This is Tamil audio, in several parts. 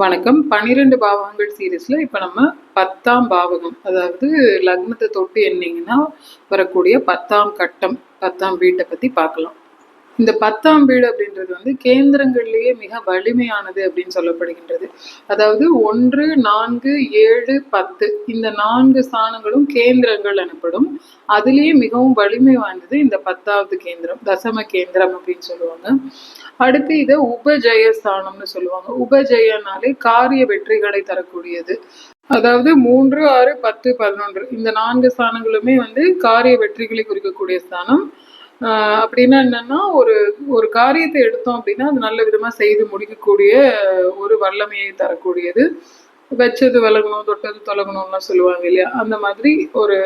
வணக்கம். பன்னிரெண்டு பாவகங்கள் சீரீஸில் இப்போ நம்ம பத்தாம் பாவகம் அதாவது லக்னத்தை தொட்டு என்னீங்கன்னா வரக்கூடிய பத்தாம் கட்டம் பத்தாம் வீட்டை பத்தி பார்க்கலாம். இந்த பத்தாம் வீடு அப்படின்றது வந்து கேந்திரங்கள்லேயே மிக வலிமையானது அப்படின்னு சொல்லப்படுகின்றது. அதாவது ஒன்று நான்கு ஏழு பத்து இந்த நான்கு ஸ்தானங்களும் கேந்திரங்கள் எனப்படும். அதுலேயே மிகவும் வலிமை வாய்ந்தது இந்த பத்தாவது கேந்திரம் தசம கேந்திரம் அப்படின்னு சொல்லுவாங்க. அடுத்து இதை உபஜயஸ்தானம்னு சொல்லுவாங்க. உபஜயனாலே காரிய வெற்றிகளை தரக்கூடியது. அதாவது மூன்று ஆறு பத்து பதினொன்று இந்த நான்கு ஸ்தானங்களுமே வந்து காரிய வெற்றிகளை குறிக்கக்கூடிய ஸ்தானம். அப்படின்னா என்னன்னா ஒரு ஒரு காரியத்தை எடுத்தோம் அப்படின்னா அது நல்ல விதமா செய்து முடிக்கக்கூடிய ஒரு வல்லமையை தரக்கூடியது. வச்சது விலகணும் தொட்டது தொலகணும்லாம் சொல்லுவாங்க இல்லையா? அந்த மாதிரி ஒரு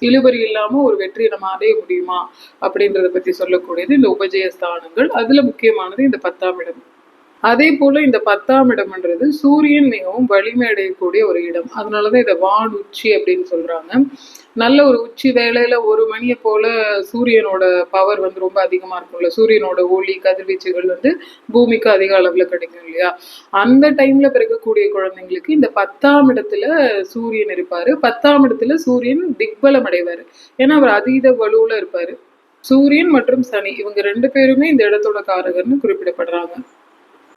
இழுபறி இல்லாம ஒரு வெற்றி நம்ம அடைய முடியுமா? அப்படின்றத பத்தி சொல்லக்கூடியது இந்த உபஜய ஸ்தானங்கள் அதுல முக்கியமானது இந்த பத்தாம் இடம். அதே போல இந்த பத்தாம் இடம்ன்றது சூரியன் மிகவும் வலிமை அடையக்கூடிய ஒரு இடம். அதனாலதான் இதை வான் உச்சி அப்படின்னு சொல்றாங்க. நல்ல ஒரு உச்சி வேலையில ஒரு மணியை போல சூரியனோட பவர் வந்து ரொம்ப அதிகமா இருக்கும்ல. சூரியனோட ஒளி கதிர்வீச்சுகள் வந்து பூமிக்கு அதிக அளவுல கிடைக்கும் இல்லையா? அந்த டைம்ல பிறக்கக்கூடிய குழந்தைங்களுக்கு இந்த பத்தாம் இடத்துல சூரியன் இருப்பாரு. பத்தாம் இடத்துல சூரியன் திக்பலம் அடைவாரு. ஏன்னா அவர் அதீத வலுவுல இருப்பாரு. சூரியன் மற்றும் சனி இவங்க ரெண்டு பேருமே இந்த இடத்தோட காரகர்னு குறிப்பிடப்படுறாங்க.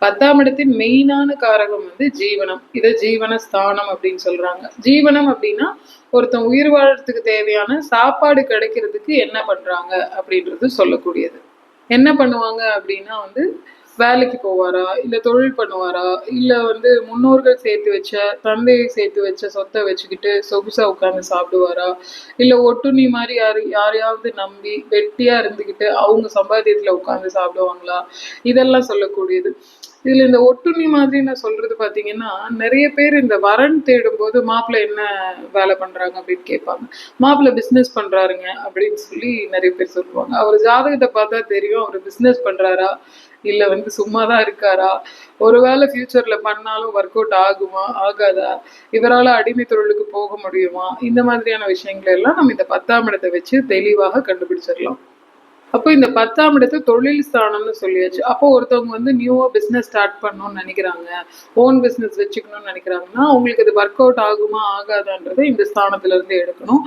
பத்தாம் இடத்தின் மெயினான காரகம் வந்து ஜீவனம். இதை ஜீவன ஸ்தானம் அப்படின்னு சொல்றாங்க. ஜீவனம் அப்படின்னா ஒருத்தன் உயிர் வாழறதுக்கு தேவையான சாப்பாடு கிடைக்கிறதுக்கு என்ன பண்றாங்க அப்படின்றது சொல்லக்கூடியது. என்ன பண்ணுவாங்க அப்படின்னா வந்து வேலைக்கு போவாரா? இல்லை தொழில் பண்ணுவாரா? இல்லை வந்து முன்னோர்கள் சேர்த்து வச்ச தந்தையை சேர்த்து வச்ச சொத்தை வச்சுக்கிட்டு சொகுசா உட்காந்து சாப்பிடுவாரா? இல்ல ஒட்டுண்ணி மாதிரி யாரு யாரையாவது நம்பி வெட்டியா இருந்துக்கிட்டு அவங்க சம்பாத்தியத்துல உட்காந்து சாப்பிடுவாங்களா? இதெல்லாம் சொல்லக்கூடியது. இதில் இந்த ஒட்டுண்ணி மாதிரி நான் சொல்றது பார்த்தீங்கன்னா நிறைய பேர் இந்த வரன் தேடும்போது மாப்பிள்ளை என்ன வேலை பண்ணுறாங்க அப்படின்னு கேட்பாங்க. மாப்பிள்ள பிஸ்னஸ் பண்றாருங்க அப்படின்னு சொல்லி நிறைய பேர் சொல்லுவாங்க. அவர் ஜாதகத்தை பார்த்தா தெரியும் அவர் பிஸ்னஸ் பண்றாரா? இல்லை வந்து சும்மா தான் இருக்காரா? ஒருவேளை ஃப்யூச்சரில் பண்ணாலும் ஒர்க் அவுட் ஆகுமா? ஆகாதா? இவரால் அடிமை தொழிலுக்கு போக முடியுமா? இந்த மாதிரியான விஷயங்கள் எல்லாம் நம்ம இந்த பத்தாம் இடத்தை வச்சு தெளிவாக கண்டுபிடிச்சிடலாம். அப்போ இந்த பத்தாம் இடத்து தொழில் ஸ்தானம்னு சொல்லியாச்சு. அப்போ ஒருத்தவங்க வந்து நியூவா பிஸ்னஸ் ஸ்டார்ட் பண்ணணும்னு நினைக்கிறாங்க. ஓன் பிசினஸ் வச்சுக்கணும்னு நினைக்கிறாங்கன்னா அவங்களுக்கு இது ஒர்க் அவுட் ஆகுமா ஆகாதான்றதை இந்த ஸ்தானத்துல இருந்து எடுக்கணும்.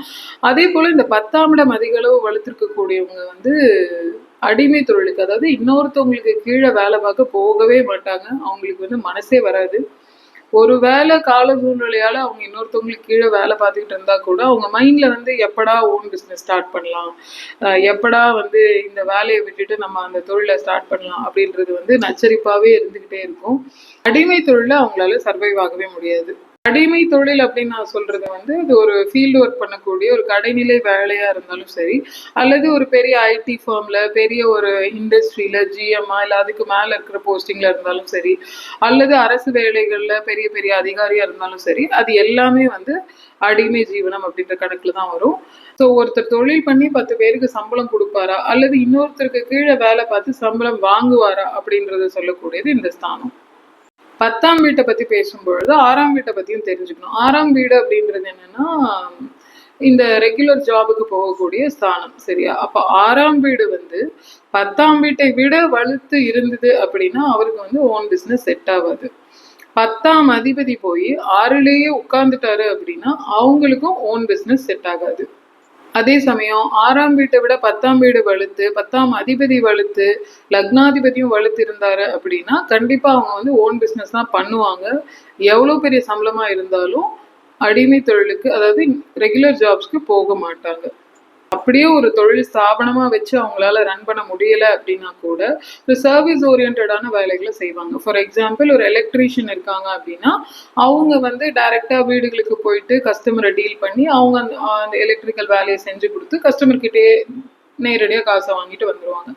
அதே போல இந்த பத்தாம் இடம் அதிகளவு வளர்த்துருக்கக்கூடியவங்க வந்து அடிமை தொழிலுக்கு அதாவது இன்னொருத்தவங்களுக்கு கீழே வேலை பார்க்க போகவே மாட்டாங்க. அவங்களுக்கு வந்து மனசே வராது. ஒருவேளை கால சூழ்நிலையால அவங்க இன்னொருத்தவங்களுக்கு கீழே வேலை பார்த்துக்கிட்டு இருந்தா கூட அவங்க மைண்ட்ல வந்து எப்படா ஓன் பிஸ்னஸ் ஸ்டார்ட் பண்ணலாம்? எப்படா வந்து இந்த வேலையை விட்டுட்டு நம்ம அந்த தொழிலை ஸ்டார்ட் பண்ணலாம் அப்படின்றது வந்து நச்சரிப்பாவே இருந்துகிட்டே இருக்கும். அடிமை தொழில அவங்களால சர்வைவ் ஆகவே முடியாது. அடிமை தொழில் அப்படின்னு நான் சொல்றது வந்து இது ஒரு ஃபீல்டு ஒர்க் பண்ணக்கூடிய ஒரு கடைநிலை வேலையா இருந்தாலும் சரி அல்லது ஒரு பெரிய ஐடி ஃபார்ம்ல பெரிய ஒரு இண்டஸ்ட்ரியில ஜிஎம்ஆ இல்லை அதுக்கு மேல இருக்கிற போஸ்டிங்ல இருந்தாலும் சரி அல்லது அரசு வேலைகள்ல பெரிய பெரிய அதிகாரியா இருந்தாலும் சரி அது எல்லாமே வந்து அடிமை ஜீவனம் அப்படின்ற கணக்குல தான் வரும். ஸோ ஒருத்தர் தொழில் பண்ணி பத்து பேருக்கு சம்பளம் கொடுப்பாரா அல்லது இன்னொருத்தருக்கு கீழே வேலை பார்த்து சம்பளம் வாங்குவாரா அப்படின்றத சொல்லக்கூடியது இந்த ஸ்தானம். பத்தாம் வீட்டை பத்தி பேசும்பொழுது ஆறாம் வீட்டை பத்தியும் தெரிஞ்சுக்கணும். ஆறாம் வீடு அப்படின்றது என்னன்னா இந்த ரெகுலர் ஜாபுக்கு போகக்கூடிய ஸ்தானம் சரியா? அப்ப ஆறாம் வீடு வந்து பத்தாம் வீட்டை விட வலுத்து இருந்தது அப்படின்னா அவருக்கு வந்து ஓன் பிஸ்னஸ் செட் ஆகாது. பத்தாம் அதிபதி போய் ஆறுலேயே உட்கார்ந்துட்டாரு அப்படின்னா அவங்களுக்கும் ஓன் பிஸ்னஸ் செட் ஆகாது. அதே சமயம் ஆறாம் வீட்டை விட பத்தாம் வீடு வலுத்து பத்தாம் அதிபதி வலுத்து லக்னாதிபதியும் வலுத்து இருந்தாரு அப்படின்னா கண்டிப்பா அவங்க வந்து ஓன் பிஸ்னஸ் தான் பண்ணுவாங்க. எவ்வளோ பெரிய சம்பளமா இருந்தாலும் அடிமை தொழிலுக்கு அதாவது ரெகுலர் ஜாப்ஸ்க்கு போக மாட்டாங்க. அப்படியே ஒரு தொழில் ஸ்தாபனமா வச்சு அவங்களால ரன் பண்ண முடியல அப்படின்னா கூட ஒரு சர்வீஸ் ஓரியன்டான வேலைகளை செய்வாங்க. ஃபார் எக்ஸாம்பிள் ஒரு எலக்ட்ரீஷியன் இருக்காங்க அப்படின்னா அவங்க வந்து டைரெக்டாக வீடுகளுக்கு போயிட்டு கஸ்டமரை டீல் பண்ணி அவங்க அந்த அந்த எலக்ட்ரிக்கல் வேலையை செஞ்சு கொடுத்து கஸ்டமர்கிட்டே நேரடியாக காசை வாங்கிட்டு வந்துடுவாங்க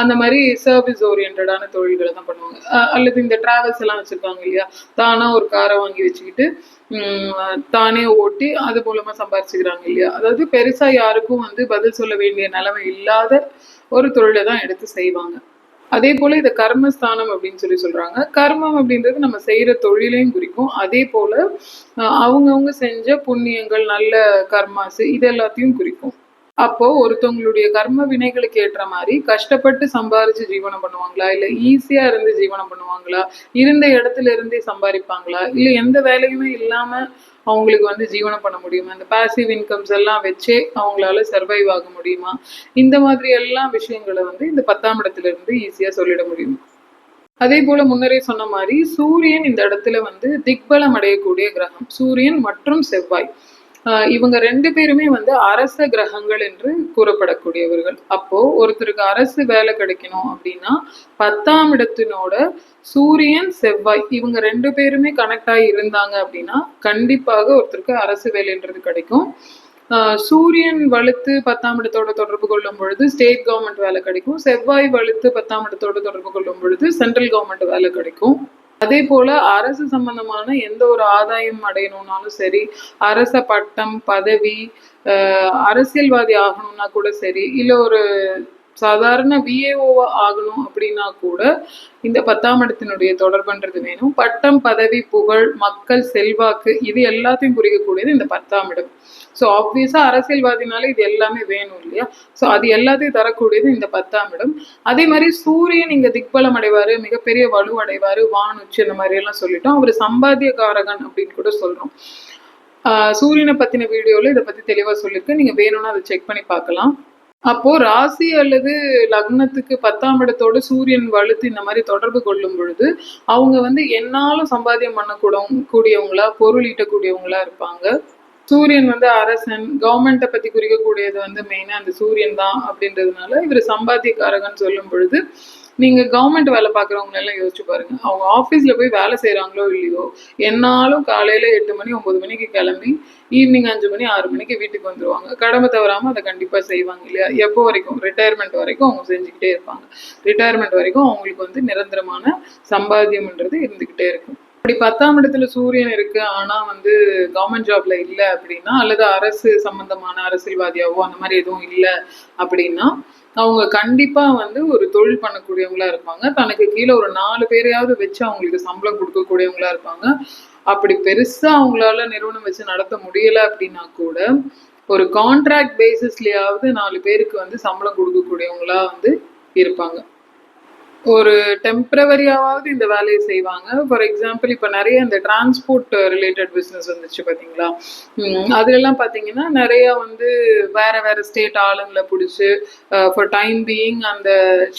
அந்த மாதிரி சர்வீஸ் ஓரியன்டான தொழில்களை தான் பண்ணுவாங்க. அல்லது இந்த டிராவல்ஸ் எல்லாம் வச்சுருக்காங்க இல்லையா? தானாக ஒரு காரை வாங்கி வச்சுக்கிட்டு தானே ஓட்டி அது மூலமா சம்பாரிச்சுக்கிறாங்க இல்லையா? அதாவது பெருசா யாருக்கும் வந்து பதில் சொல்ல வேண்டிய நிலைமை இல்லாத ஒரு தொழிலை தான் எடுத்து செய்வாங்க. அதே போல இதை கர்மஸ்தானம் அப்படின்னு சொல்லி சொல்றாங்க. கர்மம் அப்படின்றது நம்ம செய்யற தொழிலையும் குறிக்கும். அதே போல அவங்கவுங்க செஞ்ச புண்ணியங்கள் நல்ல கர்மாசு இது எல்லாத்தையும் குறிக்கும். அப்போ ஒருத்தவங்களுடைய கர்ம வினைகளுக்கு ஏற்ற மாதிரி கஷ்டப்பட்டு சம்பாரிச்சு ஜீவனம் பண்ணுவாங்களா? இல்ல ஈஸியா இருந்து ஜீவனம் பண்ணுவாங்களா? இருந்த இடத்துல இருந்தே சம்பாதிப்பாங்களா? இல்ல எந்த வேலையுமே இல்லாம அவங்களுக்கு வந்து ஜீவனம் பண்ண முடியுமா? இந்த பாசிவ் இன்கம்ஸ் எல்லாம் வச்சே அவங்களால சர்வைவ் ஆக முடியுமா? இந்த மாதிரி எல்லாம் விஷயங்களை வந்து இந்த பத்தாம் இடத்துல இருந்து ஈஸியா சொல்லிட முடியும்? அதே போல முன்னரே சொன்ன மாதிரி சூரியன் இந்த இடத்துல வந்து திக்பலம் அடையக்கூடிய கிரகம். சூரியன் மற்றும் செவ்வாய். இவங்க ரெண்டு பேருமே வந்து அரச கிரகங்கள் என்று கூறப்படக்கூடியவர்கள். அப்போ ஒருத்தருக்கு அரசு வேலை கிடைக்கணும் அப்படின்னா பத்தாம் இடத்தினோட சூரியன் செவ்வாய் இவங்க ரெண்டு பேருமே கனெக்ட் ஆகி இருந்தாங்க அப்படின்னா கண்டிப்பாக ஒருத்தருக்கு அரசு வேலைன்றது கிடைக்கும். சூரியன் வலுத்து பத்தாம் இடத்தோட தொடர்பு கொள்ளும் பொழுது ஸ்டேட் கவர்மெண்ட் வேலை கிடைக்கும். செவ்வாய் வலுத்து பத்தாம் இடத்தோட தொடர்பு கொள்ளும் பொழுது சென்ட்ரல் கவர்மெண்ட் வேலை கிடைக்கும். அதே போல அரசு சம்பந்தமான எந்த ஒரு ஆதாயம் அடையணும்னாலும் சரி அரச பட்டம் பதவி ஆஹ் அரசியல்வாதி ஆகணும்னா கூட சரி இல்ல ஒரு சாதாரண விஏஓவா ஆகணும் அப்படின்னா கூட இந்த பத்தாம் இடத்தினுடைய தொடர்புன்றது வேணும். பட்டம் பதவி புகழ் மக்கள் செல்வாக்கு இது எல்லாத்தையும் குறிக்கக்கூடியது இந்த பத்தாம் இடம். ஸோ ஆப்வியஸா அரசியல்வாதினால இது எல்லாமே வேணும் இல்லையா? ஸோ அது எல்லாத்தையும் தரக்கூடியது இந்த பத்தாம் இடம். அதே மாதிரி சூரியன் இங்க திக்பலம் அடைவாரு மிகப்பெரிய வலு அடைவாரு வான் உச்சி இந்த மாதிரி எல்லாம் சொல்லிட்டோம். அவர் சம்பாத்திய காரகன் அப்படின்னு கூட சொல்றோம். ஆஹ் சூரியனை பத்தின வீடியோல இதை பத்தி தெளிவா சொல்லியிருக்கேன் நீங்க வேணும்னா அதை செக் பண்ணி பார்க்கலாம். அப்போ ராசி அல்லது லக்னத்துக்கு பத்தாம் இடத்தோட சூரியன் வலுத்து இந்த மாதிரி தொடர்பு கொள்ளும் பொழுது அவங்க வந்து என்னாலும் சம்பாத்தியம் பண்ணக்கூட கூடியவங்களா பொருள் ஈட்டக்கூடியவங்களா இருப்பாங்க. சூரியன் வந்து அரசன் கவர்மெண்ட்டை பத்தி குறிக்கக்கூடியது வந்து மெயினா அந்த சூரியன் தான் அப்படின்றதுனால இவர் சம்பாத்தியக்காரகன் சொல்லும் பொழுது நீங்க கவர்மெண்ட் வேலை பார்க்குறவங்க எல்லாம் யோசிச்சு பாருங்க. அவங்க ஆபீஸ்ல போய் வேலை செய்யறாங்களோ இல்லையோ என்னாலும் காலையில எட்டு மணி ஒன்பது மணிக்கு கிளம்பி ஈவினிங் அஞ்சு மணி ஆறு மணிக்கு வீட்டுக்கு வந்துருவாங்க. கடமை தவறாம அதை கண்டிப்பா செய்வாங்க இல்லையா? எப்போ வரைக்கும்? ரிட்டையர்மெண்ட் வரைக்கும் அவங்க செஞ்சுக்கிட்டே இருப்பாங்க. ரிட்டையர்மெண்ட் வரைக்கும் அவங்களுக்கு வந்து நிரந்தரமான சம்பாத்தியம்ன்றது இருந்துகிட்டே இருக்கும். அப்படி பத்தாம் இடத்துல சூரியன் இருக்கு ஆனா வந்து கவர்மெண்ட் ஜாப்ல இல்ல அப்படின்னா அல்லது அரசு சம்பந்தமான அரசியல்வாதியாவோ அந்த மாதிரி எதுவும் இல்ல அப்படின்னா அவங்க கண்டிப்பா வந்து ஒரு தொழில் பண்ணக்கூடியவங்களா இருப்பாங்க. தனக்கு கீழே ஒரு நாலு பேரையாவது வச்சு அவங்களுக்கு சம்பளம் கொடுக்கக்கூடியவங்களா இருப்பாங்க. அப்படி பெருசா அவங்களால நிறுவனம் வச்சு நடத்த முடியல அப்படின்னா கூட ஒரு கான்ட்ராக்ட் பேசிஸ்லயாவது நாலு பேருக்கு வந்து சம்பளம் கொடுக்கக்கூடியவங்களா வந்து இருப்பாங்க. ஒரு டெம்பரவரியாவது இந்த வேலையை செய்வாங்க. ஃபார் எக்ஸாம்பிள் இப்போ நிறைய இந்த டிரான்ஸ்போர்ட் ரிலேட்டட் பிஸ்னஸ் வந்துச்சு பார்த்தீங்களா அதுலலாம் பார்த்தீங்கன்னா நிறைய வந்து வேற வேற ஸ்டேட் ஆளுங்களை பிடிச்சி ஃபார் டைம் பீயிங் அந்த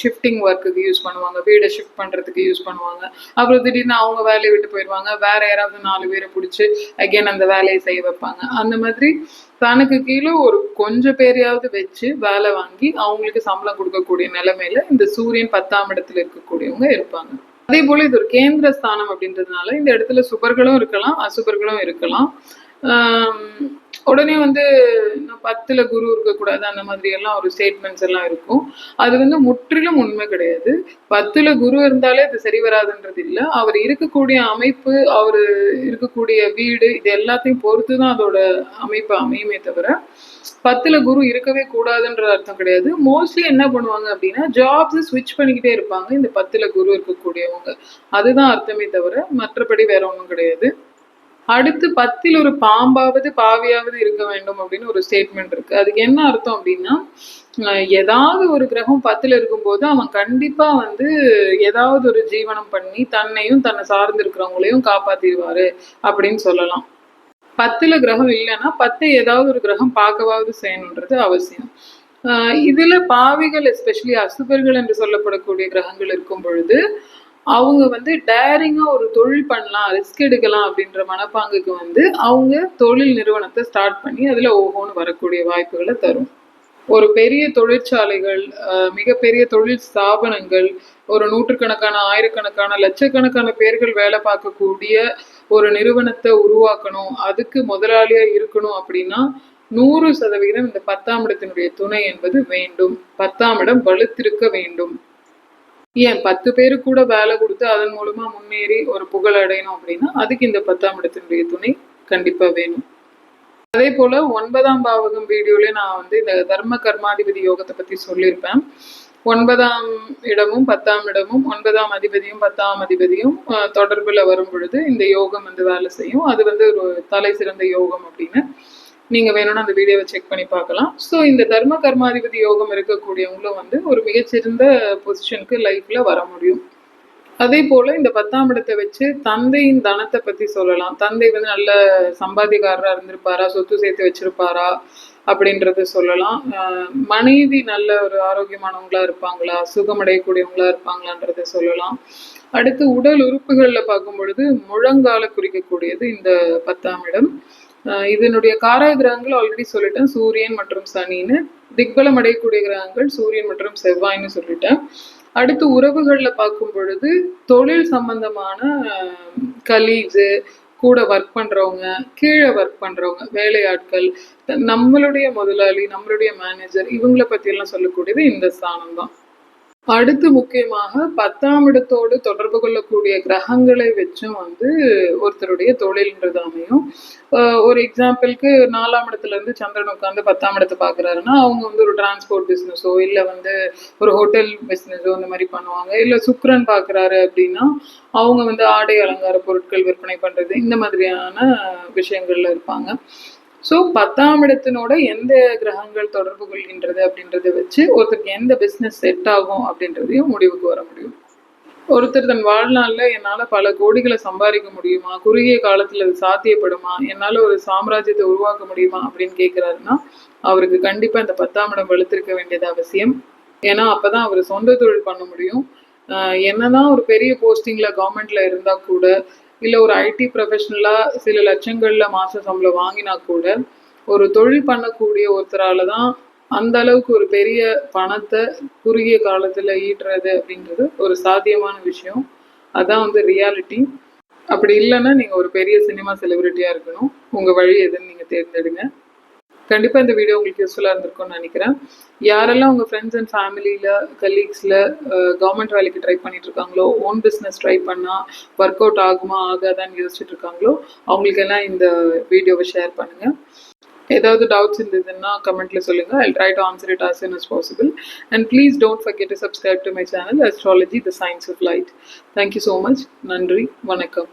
ஷிஃப்டிங் ஒர்க்குக்கு யூஸ் பண்ணுவாங்க. வீடை ஷிஃப்ட் பண்ணுறதுக்கு யூஸ் பண்ணுவாங்க. அப்புறம் திடீர்னு அவங்க வேலையை விட்டு போயிடுவாங்க. வேற யாராவது நாலு பேரை பிடிச்சி அகைன் அந்த வேலையை செய்ய வைப்பாங்க. அந்த மாதிரி தனக்கு கீழே ஒரு கொஞ்சம் பேரையாவது வச்சு வேலை வாங்கி அவங்களுக்கு சம்பளம் கொடுக்கக்கூடிய நிலைமையில இந்த சூரியன் பத்தாம் இடத்துல இருக்கக்கூடியவங்க இருப்பாங்க. அதே போல இது ஒரு கேந்திர ஸ்தானம் அப்படின்றதுனால இந்த இடத்துல சுபர்களும் இருக்கலாம் அசுபர்களும் இருக்கலாம். ஆஹ் உடனே வந்து பத்துல குரு இருக்கக்கூடாது அந்த மாதிரி எல்லாம் ஒரு ஸ்டேட்மெண்ட்ஸ் எல்லாம் இருக்கும். அது வந்து முற்றிலும் உண்மை கிடையாது. பத்துல குரு இருந்தாலே அது சரி வராதுன்றது இல்லை. அவர் இருக்கக்கூடிய அமைப்பு அவர் இருக்கக்கூடிய வீடு இது எல்லாத்தையும் பொறுத்து தான் அதோட அமைப்பு அமையுமே தவிர பத்துல குரு இருக்கவே கூடாதுன்ற அர்த்தம் கிடையாது. மோஸ்ட்லி என்ன பண்ணுவாங்க அப்படின்னா ஜாப்ஸ் ஸ்விட்ச் பண்ணிக்கிட்டே இருப்பாங்க இந்த பத்துல குரு இருக்கக்கூடியவங்க. அதுதான் அர்த்தமே தவிர மற்றபடி வேற ஒன்றும் கிடையாது. அடுத்து பத்தில் ஒரு பாம்பாவது பாவியாவது இருக்க வேண்டும் அப்படின்னு ஒரு ஸ்டேட்மெண்ட் இருக்கு. அதுக்கு என்ன அர்த்தம் அப்படின்னா அஹ் ஏதாவது ஒரு கிரகம் பத்துல இருக்கும்போது அவன் கண்டிப்பா வந்து ஏதாவது ஒரு ஜீவனம் பண்ணி தன்னையும் தன்னை சார்ந்து இருக்கிறவங்களையும் காப்பாத்திடுவாரு அப்படின்னு சொல்லலாம். பத்துல கிரகம் இல்லைன்னா பத்தை ஏதாவது ஒரு கிரகம் பார்க்கவாவது செய்யணுன்றது அவசியம். ஆஹ் இதுல பாவிகள் எஸ்பெஷலி அசுபர்கள் என்று சொல்லப்படக்கூடிய கிரகங்கள் இருக்கும் பொழுது அவங்க வந்து டேரிங்காக ஒரு தொழில் பண்ணலாம் ரிஸ்க் எடுக்கலாம் அப்படின்ற மனப்பாங்குக்கு வந்து அவங்க தொழில் நிறுவனத்தை ஸ்டார்ட் பண்ணி அதில் ஓஹோன்னு வரக்கூடிய வாய்ப்புகளை தரும். ஒரு பெரிய தொழிற்சாலைகள் மிகப்பெரிய தொழில் ஸ்தாபனங்கள் ஒரு நூற்றுக்கணக்கான ஆயிரக்கணக்கான லட்சக்கணக்கான பேர்கள் வேலை பார்க்கக்கூடிய ஒரு நிறுவனத்தை உருவாக்கணும் அதுக்கு முதலாளியா இருக்கணும் அப்படின்னா நூறு சதவீதம் இந்த பத்தாம் இடத்தினுடைய துணை என்பது வேண்டும். பத்தாம் இடம் வலுத்திருக்க வேண்டும். ஏன் பத்து பேரு கூட வேலை கொடுத்து அதன் மூலமா முன்னேறி ஒரு புகழ் அடையணும் அப்படின்னா அதுக்கு இந்த பத்தாம் இடத்தினுடைய துணை கண்டிப்பா வேணும். அதே போல ஒன்பதாம் பாவகம் வீடியோல நான் வந்து இந்த தர்ம கர்மாதிபதி யோகத்தை பத்தி சொல்லியிருப்பேன். ஒன்பதாம் இடமும் பத்தாம் இடமும் ஒன்பதாம் அதிபதியும் பத்தாம் அதிபதியும் தொடர்புல வரும் பொழுது இந்த யோகம் வந்து வேலை செய்யும். அது வந்து ஒரு தலை சிறந்த யோகம் அப்படின்னு நீங்கள் வேணும்னா அந்த வீடியோவை செக் பண்ணி பார்க்கலாம். ஸோ இந்த தர்ம கர்மாதிபதி யோகம் இருக்கக்கூடியவங்களும் வந்து ஒரு மிகச்சிறந்த பொசிஷனுக்கு லைஃப்பில் வர முடியும். அதே போல இந்த பத்தாம் இடத்தை வச்சு தந்தையின் தனத்தை பத்தி சொல்லலாம். தந்தை வந்து நல்ல சம்பாதிக்காரராக இருந்திருப்பாரா? சொத்து சேர்த்து வச்சிருப்பாரா? அப்படின்றத சொல்லலாம். மனைவி நல்ல ஒரு ஆரோக்கியமானவங்களா இருப்பாங்களா? சுகமடையக்கூடியவங்களா இருப்பாங்களான்றத சொல்லலாம். அடுத்து உடல் உறுப்புகள்ல பார்க்கும் பொழுது முழங்கால குறிக்கக்கூடியது இந்த பத்தாம் இடம். இதனுடைய காரா கிரகங்கள் ஆல்ரெடி சொல்லிட்டேன். சூரியன் மற்றும் சனின்னு. திக்பலம் அடையக்கூடிய கிரகங்கள் சூரியன் மற்றும் செவ்வாய்ன்னு சொல்லிட்டேன். அடுத்து உறவுகளில் பார்க்கும் பொழுது தொழில் சம்பந்தமான கலீக்ஸு கூட ஒர்க் பண்ணுறவங்க கீழே ஒர்க் பண்ணுறவங்க வேலையாட்கள் நம்மளுடைய முதலாளி நம்மளுடைய மேனேஜர் இவங்கள பற்றியெல்லாம் சொல்லக்கூடியது இந்த ஸ்தானம் தான். அடுத்து முக்கியமாக பத்தாம் இடத்தோடு தொடர்பு கொள்ளக்கூடிய கிரகங்களை வச்சும் வந்து ஒருத்தருடைய தொழில்ன்றது அமையும். ஒரு எக்ஸாம்பிளுக்கு நாலாம் இடத்துல இருந்து சந்திரன் உட்காந்து பத்தாம் இடத்தை பார்க்குறாருன்னா அவங்க வந்து ஒரு டிரான்ஸ்போர்ட் பிஸ்னஸோ இல்லை வந்து ஒரு ஹோட்டல் பிஸ்னஸோ அந்த மாதிரி பண்ணுவாங்க. இல்லை சுக்ரன் பார்க்குறாரு அப்படின்னா அவங்க வந்து ஆடை அலங்கார பொருட்கள் விற்பனை பண்ணுறது இந்த மாதிரியான விஷயங்கள்ல இருப்பாங்க. ஸோ பத்தாம் இடத்தினோட எந்த கிரகங்கள் தொடர்பு கொள்கின்றது அப்படின்றத வச்சு ஒருத்தருக்கு எந்த பிஸ்னஸ் செட் ஆகும் அப்படின்றதையும் முடிவுக்கு வர முடியும். ஒருத்தர் தன் வாழ்நாளில் என்னால் பல கோடிகளை சம்பாதிக்க முடியுமா? குறுகிய காலத்தில் அது சாத்தியப்படுமா? என்னால் ஒரு சாம்ராஜ்யத்தை உருவாக்க முடியுமா? அப்படின்னு கேட்குறாருன்னா அவருக்கு கண்டிப்பாக இந்த பத்தாம் இடம் வலுத்திருக்க வேண்டியது அவசியம். ஏன்னா அப்போ தான் அவர் சொந்த தொழில் பண்ண முடியும். ஆஹ் என்னதான் ஒரு பெரிய போஸ்டிங்கில் கவர்மெண்ட்ல இருந்தால் கூட இல்லை ஒரு ஐடி ப்ரொஃபஷனலாக சில லட்சங்களில் மாத சம்பளம் வாங்கினா கூட ஒரு தொழில் பண்ணக்கூடிய ஒருத்தரால தான் அந்த அளவுக்கு ஒரு பெரிய பணத்தை குறுகிய காலத்தில் ஈட்டுறது அப்படின்றது ஒரு சாத்தியமான விஷயம். அதான் வந்து ரியாலிட்டி அப்படி இல்லைன்னா நீங்கள் ஒரு பெரிய சினிமா செலிபிரிட்டியாக இருக்கணும். உங்கள் வழி எதுன்னு நீங்கள் தேர்ந்தெடுங்க. கண்டிப்பாக இந்த வீடியோ உங்களுக்கு யூஸ்ஃபுல்லாக இருந்திருக்கும்னு நினைக்கிறேன். யாரெல்லாம் உங்கள் ஃப்ரெண்ட்ஸ் அண்ட் ஃபேமிலியில் கலீக்ஸில் கவர்மெண்ட் வேலைக்கு ட்ரை பண்ணிட்டு இருக்காங்களோ ஓன் பிஸ்னஸ் ட்ரை பண்ணால் ஒர்க் அவுட் ஆகுமா ஆகாதான்னு யோசிச்சுட்டு இருக்காங்களோ அவங்களுக்கெல்லாம் இந்த வீடியோவை ஷேர் பண்ணுங்கள் ஏதாவது டவுட்ஸ் இருந்ததுன்னா கமெண்ட்ல சொல்லுங்க. I try to answer it as soon as and please please don't forget to subscribe to my channel astrology the science of light. So much நன்றி வணக்கம்.